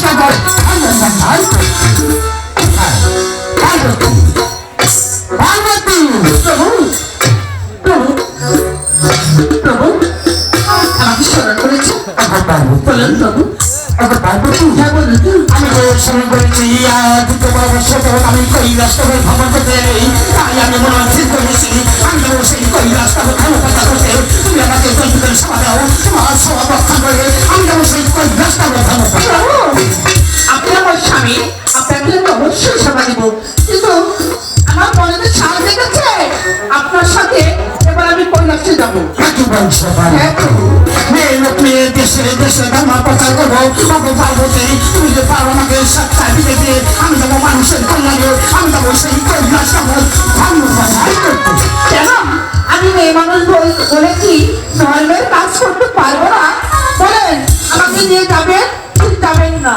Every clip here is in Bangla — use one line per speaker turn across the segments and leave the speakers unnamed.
কৈলাসনগর পার্বতী পার্বতী
প্রভু প্রভু প্রভু আমাকে স্মরণ করেছে?
আমার পার্বতী
বলুন প্রভু।
আমার পার্বতী
হ্যাঁ বলুন।
আমি শুরু করেছি দ্বিতীয় বর্ষ তখন আমি কৈলাসনগর ভ্রমণ করতে এলি তাই আমি মনে হচ্ছে করেছি। আমি তো সেই কৈলাসনগর ধর্মকথা করতে। তুমি আমাকে কৈলাসের সভা দাও তোমার সভা রক্ষা করে আমি সেই কৈলাসনগর ধর্মকথা
প্রভু
মেয়ে দেশে ধর্ম প্রচার করব। অগো পার্বতী তুমি যে পারো আমাকে সত্তা দিতে দিয়ে। আমি যাব মানুষের কল্যাণে আমি যাব সেই কৈলাসনগর ধর্ম প্রচার করতে
কেন? আমি মেয়ে মানুষ বলে কি? ধর্মের কাজ করতে পারব না। বলেন আমাকে নিয়ে যাবেন? যাবেন না।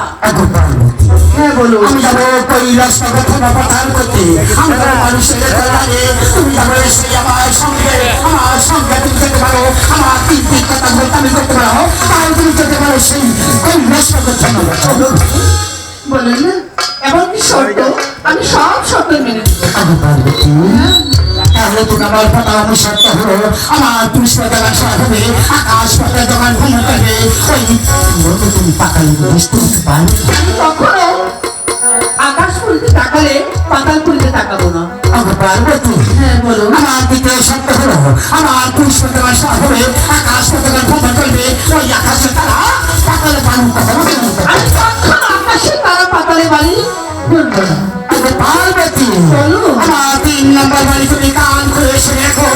আমি যাব কৈলাস নগর প্রচার করতে। আমি যাব মানুষের কল্যাণে তুমি যাব সেই আমার সঙ্গে আমার সঙ্গে তুমি যেতে পারো। আমার তিন তিন কথা বলতে আমি করতে পারো। তাই তুমি যেতে পারো সেই কৈলাস নগর
বলেন না এমন কি শর্ত? আমি সব শর্ত মেনে নেব।
তাহলে তুমি আমার কথা অনুসরত হলো আমার পুষ্প দেওয়ার হবে। আকাশ পথে দোকান ভ্রমণ করবে ওই তুমি পাতালি বুঝতে পারবে
কখনো আকাশ তাকালে পাতাল তাকাবো না।
পার্বতী
হ্যাঁ বলুন
আমার দ্বিতীয় শব্দ হলো। আমার পুষ্প দেওয়ার হবে। আকাশ পথে ভ্রমণ করবে ওই আকাশে তারা পাতালে পালন
আমি কখনো আকাশে তারা পাতালে বাড়ি বলব না
পার্বতী
বলুন।
আমার তিন নম্বর বাড়ি তুমি কান খুলে এসে দেখো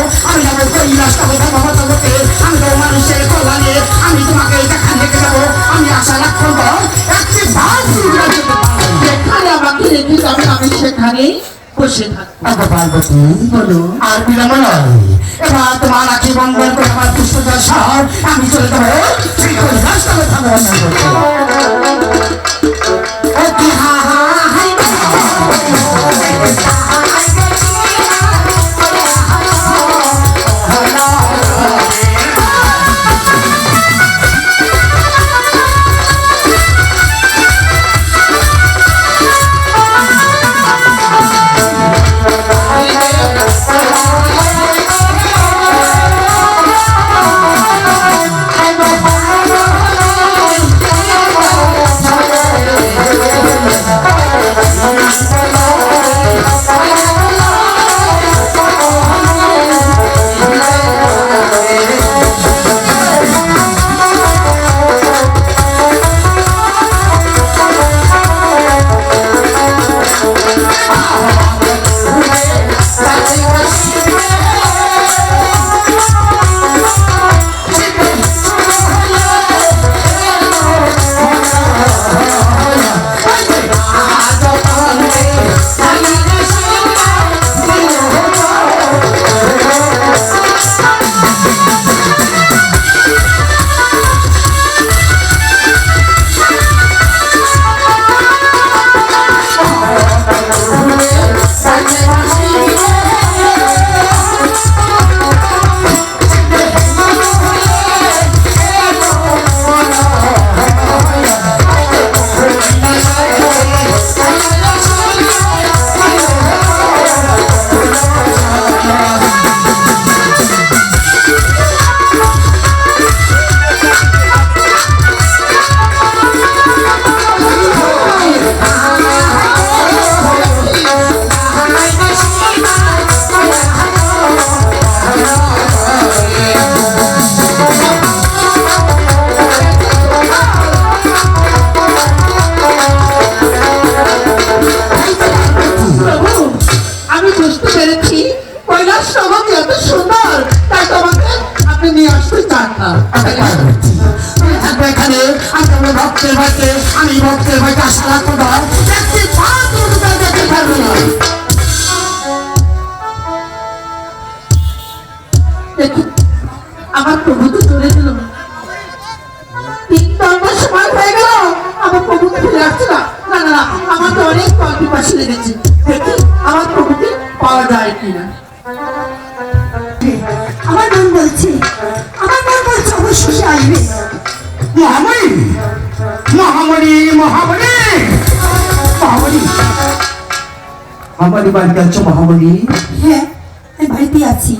আমি
সেখানেই বসে থাকব।
পার্বতী
বলুন।
আর বিলম্ব নয় এবার তোমার আখি বন্ধন করে আমার পুষ্পজার আমি চলে যাব তবে
ফিরে আসছে না না না আমার তো অনেক কল্পি পাশে লেগেছে। দেখি আমার প্রভুকে পাওয়া যায় কিনা।
আমার মন বলছে। আমার মন বলছে অবশ্যই আসবে।
মহাময়ী মহামণি মহামণি মহামণি আমার বাড়িতে আছো মহামণি
হ্যাঁ বাড়িতে আছি।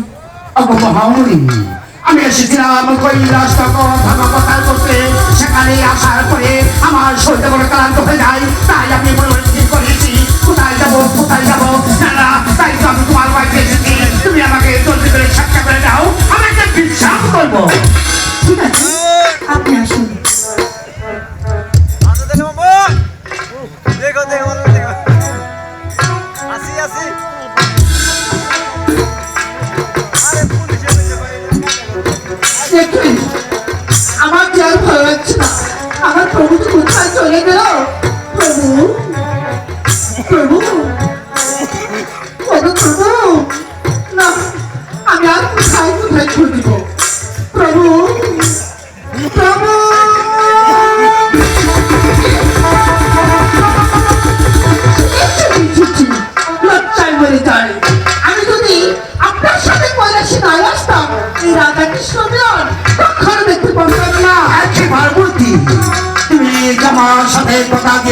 অগো মহামণি আমি এসেছিলাম কৈলাস ভাঙা কথা করতে। সেখানে আসার পরে আমার শরীরে বড় ক্লান্ত হয়ে যায়। তাই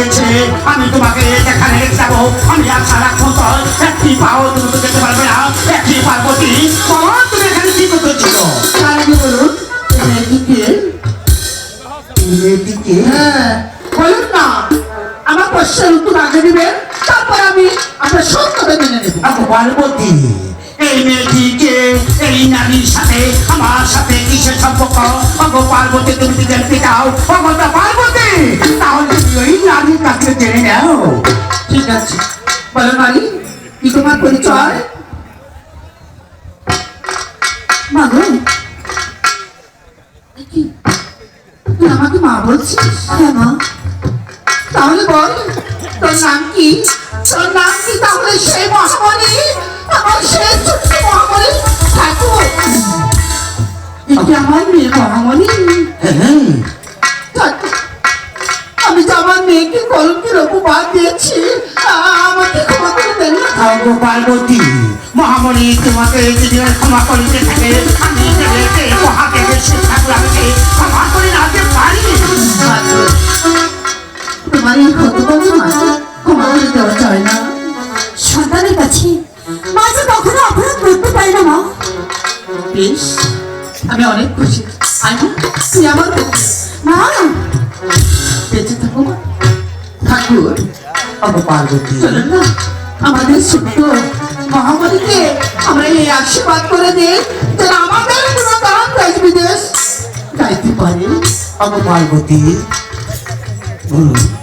কথা আমি তোমাকে যেখানে যাব আমি আশা রাখব তো একটি পাও তুমি তো যেতে পারবে না। একই পার্বতী। তোমার তুমি এখানে কি করতে ছিল
তার আগে বলুন এদিকে
এদিকে
হ্যাঁ বলুন না। আমার প্রশ্নের উত্তর আগে দিবেন তারপর আমি আপনার কথা মেনে নেব।
আগো পার্বতী। এই মেয়েটিকে এই নারীর সাথে, আমার সাথে কিসের সম্পর্ক? অগো পার্বতী তুমি জানতে চাও অগতা পার্বতী! তাহলে ওই নারীর কাছে জেনে নাও।
ঠিক আছে। বলো নারী, কি তোমার পরিচয়? হ্যাঁ তাহলে বল, তোর নাম কি? তোর নাম কি তাহলে সেই মহামণি? আমার মেয়ে মহামণি আমি তো আমার মেয়েকে কলঙ্কের অপবাদ দিয়েছি। আমাকে ক্ষমা করে দেন
পার্বতী মহামণি তোমাকে যদি ক্ষমা করিতে থাকে আমি মহাদেবের শিক্ষা আমাকে ক্ষমা করে রাখতে পারি।
তোমার এই হতভাগ্য বেশ। আমি অনেক খুশি। আইমা তুই আমার
মা!
বেঁচে থাকো ঠাকুর।
অগো পার্বতী।
চলেন না। আমাদের ছোট্ট মহামারীকে আমরা এই আশীর্বাদ করে দিই যেন আমাদের কোনো দাম দেশ বিদেশ গাইতে পারে।
অগো পার্বতী। বলুন।